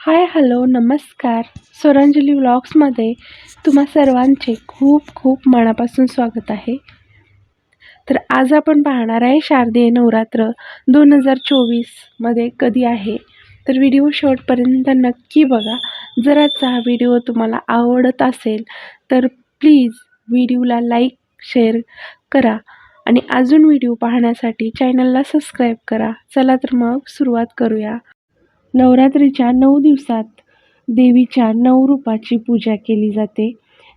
Hi hello नमस्कार. स्वरांजली व्लॉग्समध्ये तुम्हा सर्वांचे खूप खूप मनापासून स्वागत आहे. तर आज आपण पाहणार आहे शारदीय नवरात्र दोन हजार चोवीसमध्ये कधी आहे. तर व्हिडिओ शेवटपर्यंत नक्की बघा. जर आजचा हा व्हिडिओ तुम्हाला आवडत असेल तर प्लीज व्हिडिओला लाईक शेअर करा आणि अजून व्हिडिओ पाहण्यासाठी चॅनलला सबस्क्राईब करा. चला तर मग सुरुवात करूया. नवरात्रीच्या नऊ दिवसात देवीच्या नऊ रूपाची पूजा केली जाते.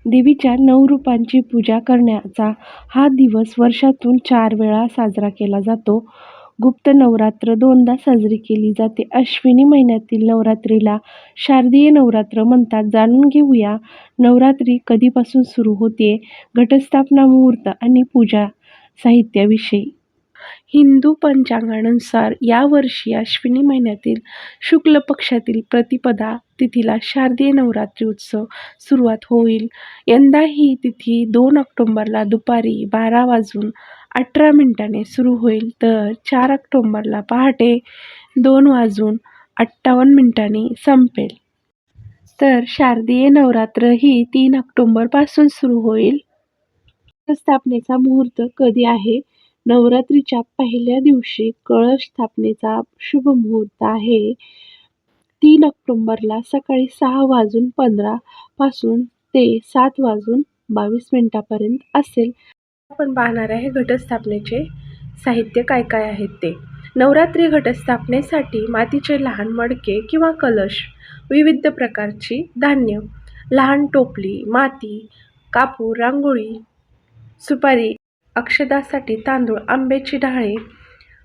देवीच्या नऊ रूपांची पूजा करण्याचा हा दिवस वर्षातून चार वेळा साजरा केला जातो. गुप्त नवरात्र दोनदा साजरी केली जाते. अश्विनी महिन्यातील नवरात्रीला शारदीय नवरात्र म्हणतात. जाणून घेऊया नवरात्री कधीपासून सुरू होते घटस्थापना मुहूर्त आणि पूजा साहित्याविषयी. हिंदू पंचांगानुसार यावर्षी अश्विनी महिन्यातील शुक्ल पक्षातील प्रतिपदा तिथीला शारदीय नवरात्री उत्सव सुरुवात होईल. यंदा ही तिथी दोन ऑक्टोंबरला दुपारी बारा वाजून अठरा मिनिटाने सुरू होईल. तर चार ऑक्टोंबरला पहाटे दोन वाजून अठ्ठावन्न मिनिटांनी संपेल. तर शारदीय नवरात्र ही तीन ऑक्टोंबरपासून सुरू होईल. स्थापनेचा मुहूर्त कधी आहे? नवरात्रीच्या पहिल्या दिवशी कळश स्थापनेचा शुभ मुहूर्त आहे. तीन ऑक्टोंबरला सकाळी सहा वाजून पंधरा पासून ते सात वाजून बावीस मिनिटापर्यंत असेल. आपण पाहणार आहे घटस्थापनेचे साहित्य काय काय आहेत ते. नवरात्री घटस्थापनेसाठी मातीचे लहान मडके किंवा कलश विविध प्रकारची धान्य लहान टोपली माती कापूर रांगोळी सुपारी अक्षदासाठी तांदूळ आंब्याची डाळे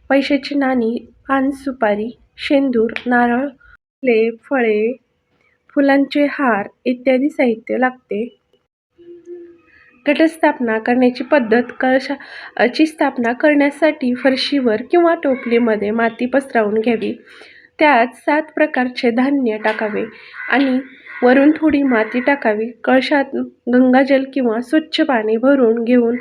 पैशाची नाणी पान सुपारी शेंदूर नारळ फुले फळे फुलांचे हार इत्यादी साहित्य लागते. घटस्थापना करण्याची पद्धत कळशाची स्थापना करण्यासाठी फरशीवर किंवा टोपलीमध्ये माती पसरवून घ्यावी. त्यात सात प्रकारचे धान्य टाकावे आणि वरून थोडी माती टाकावी. कळशात गंगाजल किंवा स्वच्छ पाणी भरून घेऊन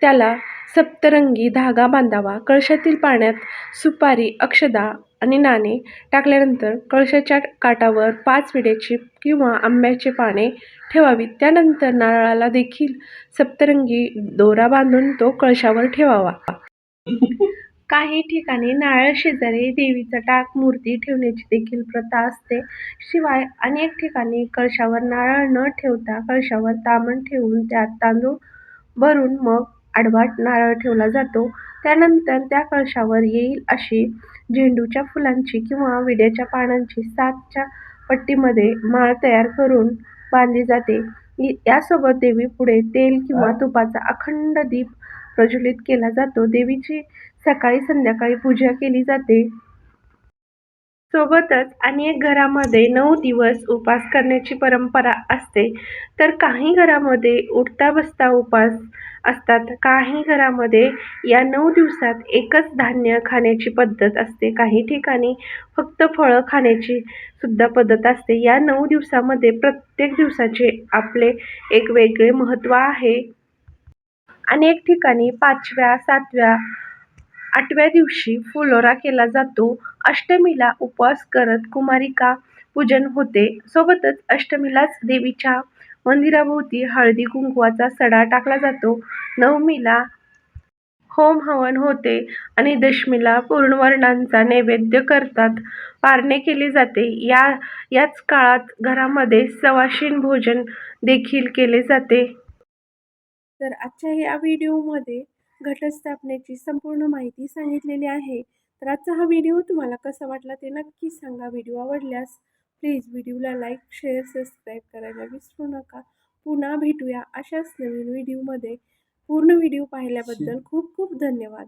त्याला सप्तरंगी धागा बांधावा. कळशातील पाण्यात सुपारी अक्षदा आणि नाणे टाकल्यानंतर कळशाच्या काठावर पाच विड्याची किंवा आंब्याचे पाने ठेवावीत त्यानंतर नारळाला देखील सप्तरंगी दोरा बांधून तो कळशावर ठेवावा. काही ठिकाणी नारळ शेजारी देवीचा टाक मूर्ती ठेवण्याची देखील प्रथा असते. शिवाय अनेक ठिकाणी कळशावर नारळ न ठेवता कळशावर तामण ठेवून त्यात तांदूळ भरून मग आडवा नारळ ठेवला जातो. त्यानंतर त्या कळशावर येईल अशी झेंडूच्या फुलांची किंवा विड्याच्या पानांची सातच्या पट्टीमध्ये माळ तयार करून बांधली जाते. यासोबत देवी पुढे तेल किंवा तुपाचा अखंड दीप प्रज्वलित केला जातो. देवीची सकाळी संध्याकाळी पूजा केली जाते. सोबतच अनेक घरामध्ये नऊ दिवस उपास करण्याची परंपरा असते. तर काही घरामध्ये उठता बसता उपास असतात. काही घरामध्ये या नऊ दिवसात एकच धान्य खाण्याची पद्धत असते. काही ठिकाणी फक्त फळं खाण्याची सुद्धा पद्धत असते. या नऊ दिवसामध्ये प्रत्येक दिवसाचे आपले एक वेगळे महत्त्व आहे. अनेक ठिकाणी पाचव्या सातव्या आठव्या दिवशी फुलोरा केला जातो. अष्टमीला उपवास करत कुमारिका पूजन होते. सोबतच अष्टमीलाच देवीच्या मंदिराभोवती हळदी कुंकवाचा सडा टाकला जातो. नवमीला होम हवन होते आणि दशमीला पूर्णवर्णांचा नैवेद्य करतात. पारणे केले जाते. या याच काळात घरामध्ये सवाशीण भोजन देखील केले जाते. तर आजच्या या व्हिडिओमध्ये घटस्थापनेची संपूर्ण माहिती सांगितलेली आहे. तर आजचा हा व्हिडिओ तुम्हाला कसा वाटला ते नक्की सांगा. व्हिडिओ आवडल्यास प्लीज व्हिडिओला लाईक शेअर सबस्क्राईब करायला विसरू नका. पुन्हा भेटूया अशाच नवीन व्हिडिओमध्ये. पूर्ण व्हिडिओ पाहिल्याबद्दल खूप खूप धन्यवाद.